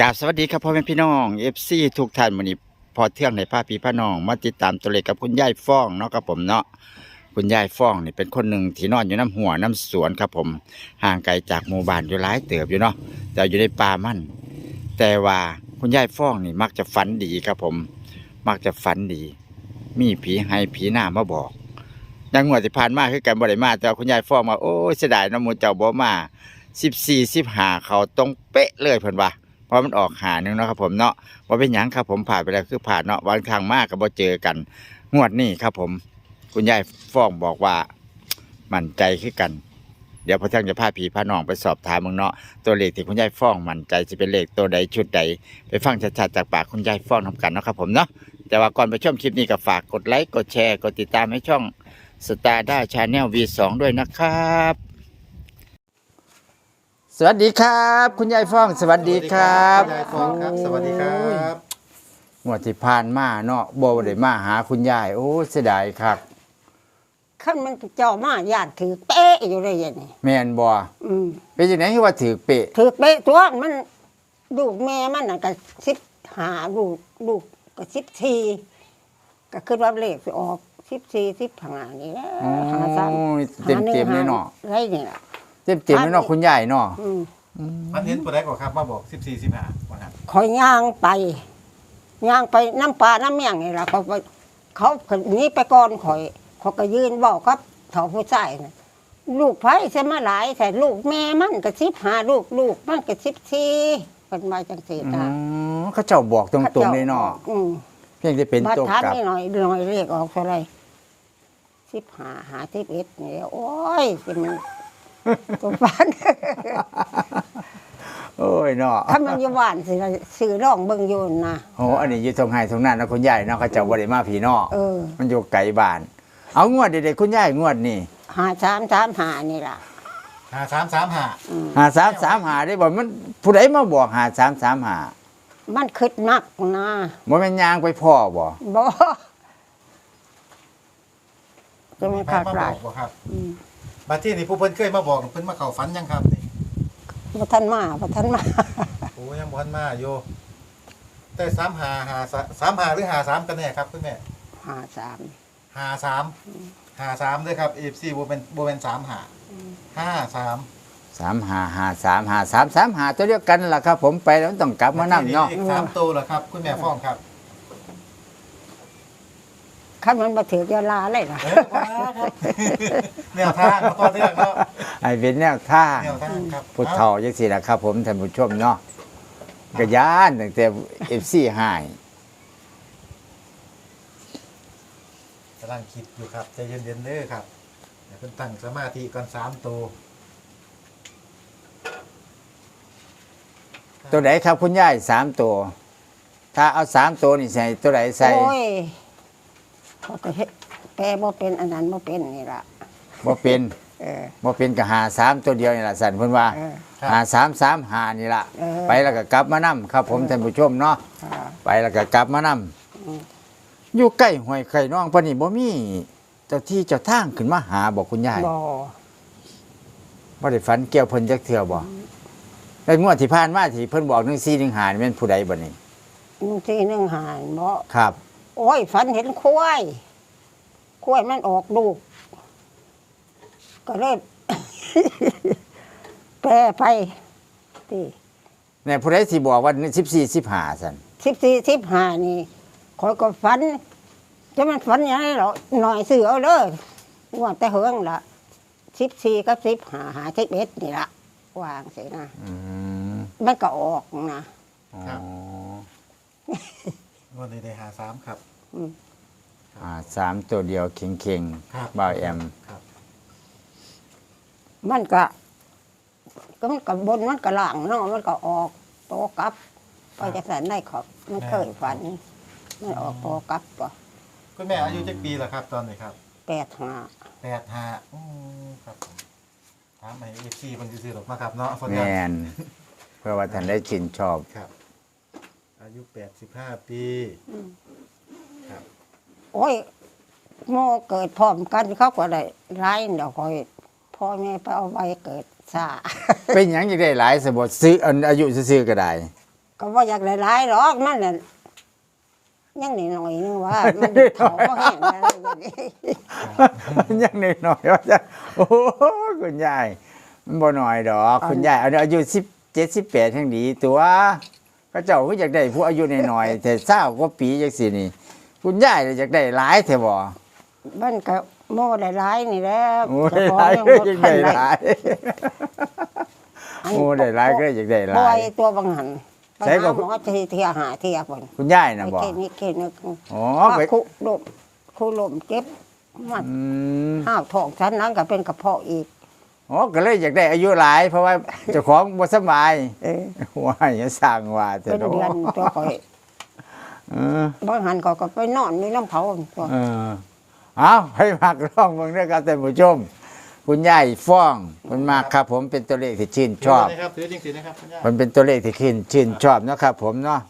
กราบสวัสดีครับพ่อแม่พี่น้องเอฟซีทุกท่านวันนี้พอเที่ยงในภาพพี่พี่น้อง มาติดตามตัวเลขกับคุณยายฟ้องเนาะครับผมเนาะคุณยายฟ้องนี่เป็นคนหนึ่งที่นอนอยู่น้ำหัวน้ำสวนครับผม ห่างไกลจากหมู่บ้านอยู่หลายเติบอยู่เนาะแต่อยู่ในป่ามั่น แต่ว่าคุณยายฟ้องนี่มักจะฝันดีครับผม มักจะฝันดี มีผีให้ผีหน้ามาบอกยังงวดที่ผ่านมาคือกันบ่ได้มาแต่ว่าคุณยายฟ้องมาโอ้เสียดายน้ำมูลเจ้าบ่มาสิบสี่สิบห้าเขาตรงเป๊ะเลยเพิ่นว่า เพราะมันออกหาหนึ่งเนาะครับผมเนาะว่าเป็นหยังครับผมผ่านไปแล้วคือผ่านเนาะวันทางมากก็บ่เจอกัน งวดนี้ครับผม คุณยายฟ้องบอกว่ามั่นใจคือกัน เดี๋ยวพอเที่ยงจะพาผีพาน้องไปสอบถามมึงเนาะตัวเลขที่คุณยายฟ้องมั่นใจจะเป็นเลขตัวใดชุดใด ไปฟังชัดๆจากปากคุณยายฟ้องทำกันเนาะครับผมเนาะแต่ว่าก่อนไปชมคลิปนี้ก็ฝากกดไลค์กดแชร์กดติดตามให้ช่องสตาร์ด้าชาแนล V2 ด้วยนะครับ สวัสดีครับ คุณยายฟ้องสวัสดีครับยายฟองครับ สวัสดีครับงวดที่ผ่านมาเนาะบ่ได้มาหาคุณยาย โอ้เสียดายครับ ขั้นมันเจ้ามาญาติถือเป๊ะอยู่เลยอย่างนี้แม่นบ่อืมเป็นจังได๋คือว่าถือเปะถือเป๊ะตัวมันลูกแม่มันน่ะก็สิบหาลูกลูกก็สิบทีก็คือว่าเลขสิออกสิบสี่สิบหานี่แหละอ๋อหาสามเต็มเต็มๆเลยเนาะ ไรนี่ล่ะ เต็มเต็มๆเลยเนาะคุณยายเนาะอืมมันเห็นตัวแรกก่อนครับมาบอก14 15วันครับคอยย่างไปย่างไปน้ำปลาน้ำเมี่ยงนี่ล่ะเขาไปเขาเพิ่นหนี้ไปก่อนข่อยเขาก็ยืนบอกครับเถาผู้ชายน่ะลูกไผ่ใช่มาหลายแต่ลูกแม่มันก็สิบหาลูกลูกมันก็สิบสี่เป็นมาจังสีอ๋นะอเขาเจ้าบอกตรงๆเลยเนาะอืม เพียงแต่เป็นมาตัวถามกลับ นี่หน่อยหน่อยเรียกออกเท่าไหรสิบหาหาสิบเอ็ดนี่โอ้ยเป็นมัน ตัวฟันโอ้ยเนาะถ้ามันอยู่บ้านสิสื่อร้องเบิ่งโยนนะโอ้อันนี้อยู่ตรงไห้ตรงนั้นนะคุณยายเนาะเขาเจ้าบ่ได้มาพี่เนาะเออ มันอยู่ไกลบ้าน เอางวดเด็กๆคุณยายงวดนี่หาสามสามหานี่ล่ะ5335อืมหาสามสามหาได้บ่มันผู้ใดมาบอกหาสามสามหามันคึดมักนะบ่แม่นยางไปพ่อบ่บ่จะไม่ใครขาดมาหบลาอยกบ่ครับอืม บัดที่นี่ผู้เพิ่นเคยมาบอกเพิ่นมาเข้าฝันยังครับนี่บ่ทันมาบ่ทันมา โอ้ยังบ่ทันมาอยู่แต่3 5 5 3 5หรือ53กันแน่ครับคุณแม่หาสาม53 53ด้วยครับ FC บ่เป็นบ่เป็น35 53สามหาหาสามหาสามสามหาตัวเดียวกันล่ะครับ ผมไปแล้วต้องกลับมานํเนาะอีก3ตัวเหรอครับ คุณแม่ฟ้องครับ คันมันมาถือยาลาเลยนะเออว้าครับแนวทางต่อเรื่องเนาะไอ้เป็นแนวทางแนวทางครับพุทธเฒ่าจังซี่ล่ะครับ ผมท่านผู้ชมเนาะก็ย่านตั้งแต่ FC หายกำลังคิดอยู่ครับใจเย็นๆเด้อครับเดี๋ยวเพิ่นตั้งสมาธิก่อนสามตัวตัวไหนครับคุณยายสามตัว ถ้าเอาสามตัวนี่ใส่ตัวไหนใส่ โอ้ย เขาก็เฮ็ดแปลบ่เป็นอันนั้นบ่เป็นนี่ล่ะบ่เป็นเออ บ่เป็นก็หาสามตัวเดียวนี่ล่ะสั่นเพิ่นว่าเออหาสามสามหานี่ล่ะเออ ไปแล้วก็กลับมานํครับ ผมท่านผู้ชมเนาะอ่าไปแล้วก็กลับมานํอืม อยู่ใกล้ห้วยไข่น้องปานนี้บ่มีเจ้าที่เจ้าทางขึ้นมาหาบอกคุณยายบ่บ่ได้ฝันเกี่ยวเพิ่นจักเทื่อบ่แล้วงวดที่ผ่านมาที่เพิ่นบอก1 4 1 5นี่แม่นผู้ใดบ่นี่บางทีหนึงหานบ่ครับ โอ้ย ฝันเห็นควายควายมันออกลูก ก็เลย แปรไปที่แน่ผู้ใดสิบอกว่า14 15ซั่นสิบสี่สิบห้านี่คอยก็ฝันจะมันฝันยังไงหรอหน่อยเสือเอาเด้อว่าแต่เฮืองละสิบสี่กับสิบห้าหาสิบเอ็ดนี่ละวางเสียนะอืมมันก็ออกนะอ๋อง วดนี้ได้หาสามครับอ่าสามตัวเดียวเข่งครับๆบ่าวแอม ครับมันก็ก็มันก็บนมันก็ล่างเนาะมันก็ออกโตกลับไปจะสันได้ขอบมันเคยฝัน มันออกโตกลับปะคุณแม่อายุจักปีแล้วครับ ตอนนี้ครับแปดห้าแปดห้าอืมครับผมถามให้เอฟซีมันซื้อๆหรอกมาครับเนาะฝนแมกันนเพื่อว่าท่านได้ชินชอบ ครับ อายุแปดสิบห้าปีครับโอ้ยโมเกิดพร้อมกันเขาก็ได้ร้ายเดี๋ยวคอยพ่อแม่ไปเอาไว้เกิดซาเป็นหยังยังได้หลายสมบทซื้ออันอายุซื้อๆก็ได้ ก็ว่าอยากหลายๆหรอกมันน่ะยังนิดหน่อยนึงว่ามันเขาก็แห้งอะไรอย่างนี้มันยังหน่อยๆว่าจะโอ้โหคุณยายมันบ่หน่อยดอก คุณยายอายุสิบเจ็ดสิบแปดทั้งดีตัว ก็เจ้าก็อยากได้ผู้อายุหน่อยๆแต่เศร้ากว่าปีจังสินี่ คุณยายเลยอยากได้หลายแท้บ่มันก็โม่หลายๆนี่แหละโอ้ได้เจ้าหลายขก็องอยากบ่ได้ทันหลายโอ้ได้หลายก็อยากได้หปล่ลาอย ยตัวบางหันไปใช้หาก็หมอทีเทียหาเทียคนคุณยายน่ะบ่ไอ้เกนี่เกนี่อ๋อว่าไปคุลมคุลมเจ็บมันอืม ห้าวท้องฉันนั้นก็เป็นกระเพาะอีก อ๋อก็เลยอยากได้อายุหลาย เพราะว่าเจ้าของบ่สบายเออว่าอย่าสร้างว่าแต่เป็นเนาะเดือนตัวคอยเออบางหันก็ก็ไปนอนในน้ำเขาตัวเออเอาให้มักร้องเมืองด้วยครับท่านผู้ชม คุณยายฟ้องมันมากครับ ผมเป็นตัวเลขที่ชื่นชอบ ถืนะครับถือจริงๆนะครับคุณย่า มันเป็นตัวเลขที่ขึ้นชื่นชอบเนาะครับผมเนาะ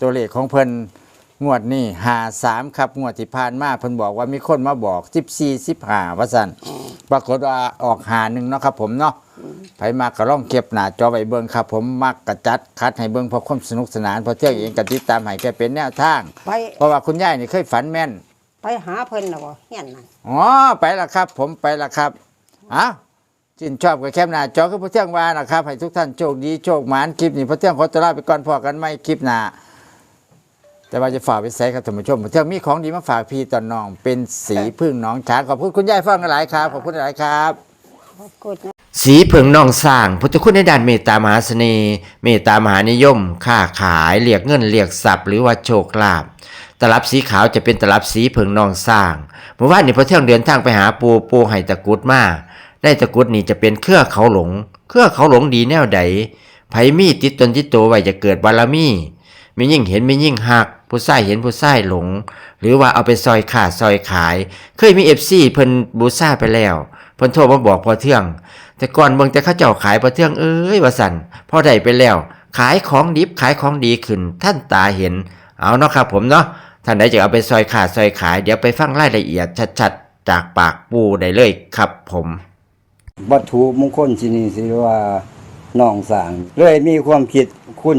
ตัวเลขของเพิ่น งวดนี้หาสามครับงวดที่ผ่านมาเพิ่นบอกว่ามีคนมาบอกสิบสี่สิบห้าว่าสันปรากฏว่าออกหาหนึ่งเนาะครับผมเนาะไผมากก็ล่องเก็บหน้าจอไว้เบิ่งครับ ผมมักกระจัดคัดให้เบิ่งเพราะความสนุกสนานเพอเที่ยวเองกติดตามให้แกเป็นแนวทาง ไปเพราะว่าคุณยายนี่เคยฝันแม่น ไปหาเพิ่นนะบ่เฮียนนั่นอ๋อไปละครับ ผมไปละครับอะจินชอบกับแคมหน้าจอคือพระเที่ยงวานะครับให้ทุกท่านโชคดีโชคหมานคลิปนี้พระเที่ยงขอตัวลาไปก่อนพอกันไม่คลิปหน้า แต่ว่าจะฝากไปใส่ครับท่านผู้ชมเที่ยงมีของดีมาฝากพี่ตอนน้อง เป็นสีพึ่งน้องช้างขอบคุณคุณยายฟังกันหลายครับขอบคุณหลายครับ ขอบคุณนะสีเผิงนองสร้างพุทธคุณในด้านเมตตามหาเสน่ห์เมตตามหานิยม ค้าขายเรียกเงินเรียกทรัพย์หรือว่าโชคลาภตลับสีขาวจะเป็นตลับสีเผิงนองสร้างเมื่อวานนี้พอเที่ยงเดินทางไปหาปูปูไห้ตะกรุดมาได้ตะกรุดนี่จะเป็นเครือเขาหลง เครือเขาหลงดีแนวใดไผมีติดตนติดตัวไว้จะเกิดบารมี มียิ่งเห็นมียิ่งหัก ผู้ใส่เห็นผู้ใส่หลง หรือว่าเอาไปซอยขาดซอยขาย เคยมีเอฟซีเพิ่นบูซ่าไปแล้วเพิ่นโทรมาบอกพอเที่ยงแต่ก่อนเบิ่งแต่เขาเจ้าขายประเทืองเอ้ยว่าสันพอได้ไปแล้ว ขายของดิบขายของดีขึ้น ท่านตาเห็น เอาเนาะครับผมเนาะท่านใดจะเอาไปซอยขาดซอยขาย เดี๋ยวไปฟังรายละเอียดชัดๆ จากปากปูได้เลยครับผมวัตถุมงคลที่นี่สิว่าน้องสางเลยมีความคิดคุณ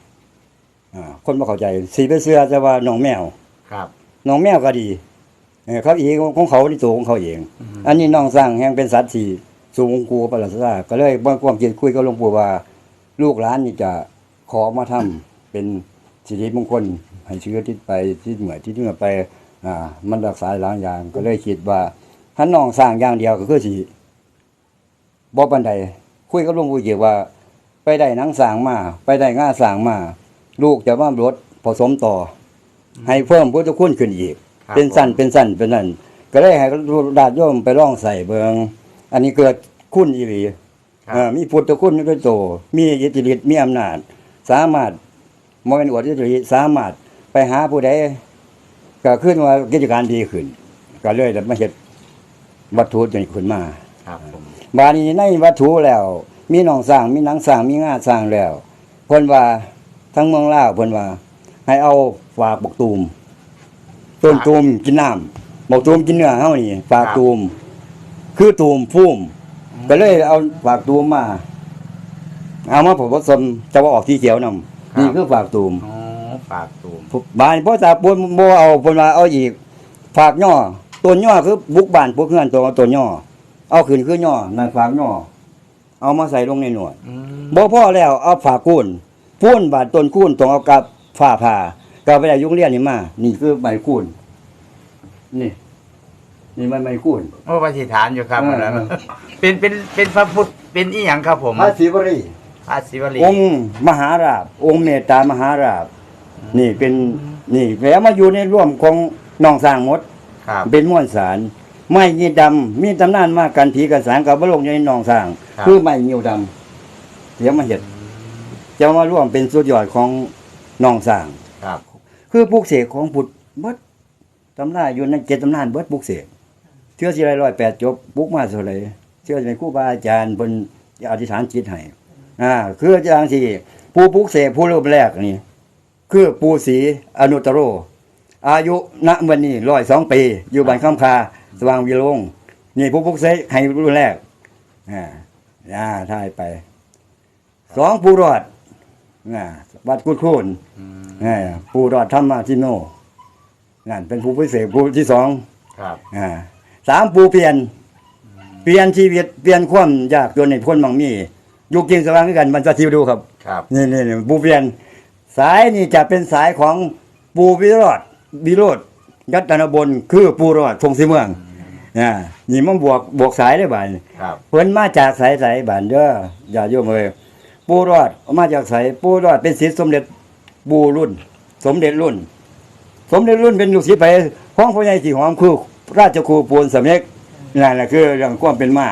อ่าคนบ่เข้าใจสีไปเสื้อจะว่าหนองแมวครับหนองแมวก็ดีเออเขาเองของเขาในตัวของเขาเองอันนี้หนองสร้างแห่งเป็นสัตว์ที่สูงกูประหลาดซาก็เลยบ่ความคิดคุยกับหลวงปู่ว่า ลูกหลานนี่จะขอมาทำเป็นสิริมงคลให้เชื้อทิศไปที่เหมือที่เหนือไป อ่า มันรักษาหลายอย่าง ก็เลยคิดว่าถ้าน้องสร้างอย่างเดียวก็คือสิบ่ปานใดคุยกับหลวงปู่เกี่ยวว่า ไปได้หนังสร้างมา ไปได้ง่าสร้างมา ลูกจะมารถผสมต่ออให้เพิ่มพุทธคุณขึ้นอีก ครับเป็นสั้นเป็นสั้นเป็นนั่นก็เลยให้ดาดโยมไปล่องใส่เบิงอันนี้เกิดคุณอีหลีครับ เอ่อมีพุทธคุณด้วยโต มีอิทธิฤทธิ์มีอำนาจ สามารถมเป็นอวดอิทธิฤทธิ์สามารถไปหาผู้ใดก็ขึ้นว่ากิจการดีขึ้น ก็เลยได้มาเฮ็ดวัตถุจนขึ้นมา ครับผมบาดนี้ในวัตถุแล้ว มีหนองสร้างมีหนังสร้างมีงาสร้างแล้วเพิ่นว่า ทั้งเมืองลาวเพิ่นว่า ให้เอาฝากบกตูมต้นตูมกินน้ำบกตูมกินเนื้อเฮานี่ฝากตูม คือตูมพุ่มก็เลยเอาฝากตูมมา เอามาผสมจะว่าออกที่เขียวนำนี่คือฝากตูมอ๋อฝากตูมบ้านพ่อตาปนบ่เอาเพิ่นว่าเอาอีก ฝากย่อต้นย่อคือบุกบ้านพวกเฮือนตัวต้นย่อเอาขึ้นคือย่อนั่นฝากย่อเอามาใส่ลงในหนวดอืมบ่พอแล้วเอาฝากกุ้น พูนบาดต้นกุ้นต้องเอากับฝ้าผ่าก็ไปได้ยุงเรียนนี่มา นี่คือใบกุ้นนี่ นี่มันใบกุ้นโอ้ปฏิฐานอยู่ครับเออ อันนั้นเป็นเป็นเป็นพระพุทธเป็นอีหยังครับผมพระศิวรีพระศิวลีองค์มหาราบ องค์เมตตามหาราบ นี่เป็นนี่แล้วมาอยู่ในร่วมของน้องสร้างหมด ครับ เป็นม้วนสาร ไม้ยีดำมีตำนานมากันผีกันสางกับบลงอยู่ในหนองสร้าง ครับ คือไม้ยิวดำเดี๋ยวมาเห็ด จะมาร่วมเป็นสุดยอดของหนองสร้าง ครับ คือปลูกเสกของพุทธเบิดตำราอยู่ในเจ็ดตำนานเบิดปลูกเสกเชื่อสิไรร้อยแปดจบปลูกมาเท่าไหร่เชื่อจะเป็นครูบาอาจารย์เพิ่นอธิษฐานจิตให้อ่าคืออาจารย์ที่ผู้ปลูกเสกผู้รูปแรกนี่คือปูศรีอนุตตโร อายุณวันนี้ร้อยสองปี อยู่บ้านข้ามคาสว่างวิโรงนี่ผู้ปลูกเสกให้รุ่นแรกอ่าอ่าท่ายไปสองผู้รอด อ่าวัดกุดโคนอ่าผู้รอดธรรมาทิโนนั่นเป็นผู้พิเศษผู้ที่สองครับอ่าสามปูเปลี่ยน เปลี่ยนชีวิตเปลี่ยนความยากจนในพ้นบางมียุคจริงสว่างคือกันมันจะทิวดูครับครับนี่นี่นี่ปูเปลี่ยน สายนี่จะเป็นสายของปูวิโรธวิโรธยัตนบนคือปูรอดทงสีเมืองอ่านี่มันบวกบวกสายได้บ่ายครับเพิ่นมาจากสายสายบ้านเด้ออย่าโยมเอ้ย ปูรอดออกมาจากสายปูรอดเป็นศิษย์สมเด็จบูรุ่น สมเด็จรุ่น สมเด็จรุ่นเป็นลูกศิษย์ไปของพ่อใหญ่สีหอมคือราชครูปูนสำเร็จนั่นแหละคือเรื่องความเป็นมา